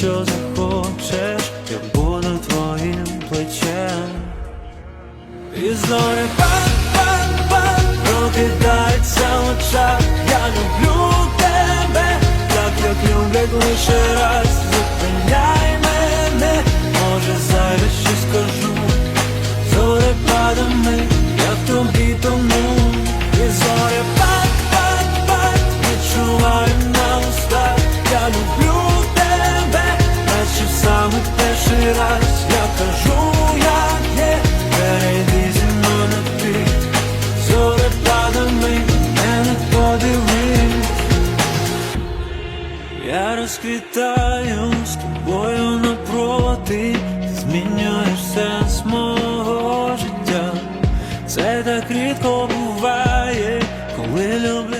Якщо захочеш, я буду твоїм плечем. І зорі пак прокидається в очах. Я люблю тебе, так як люблять лише раз. Зупиняй мене, це перший раз, я кажу, як є, перейди зі мною на ти, Зоре падами мене подиви, я розквітаю з тобою напроти, змінюєш сенс життя, це так рідко буває, коли люблю.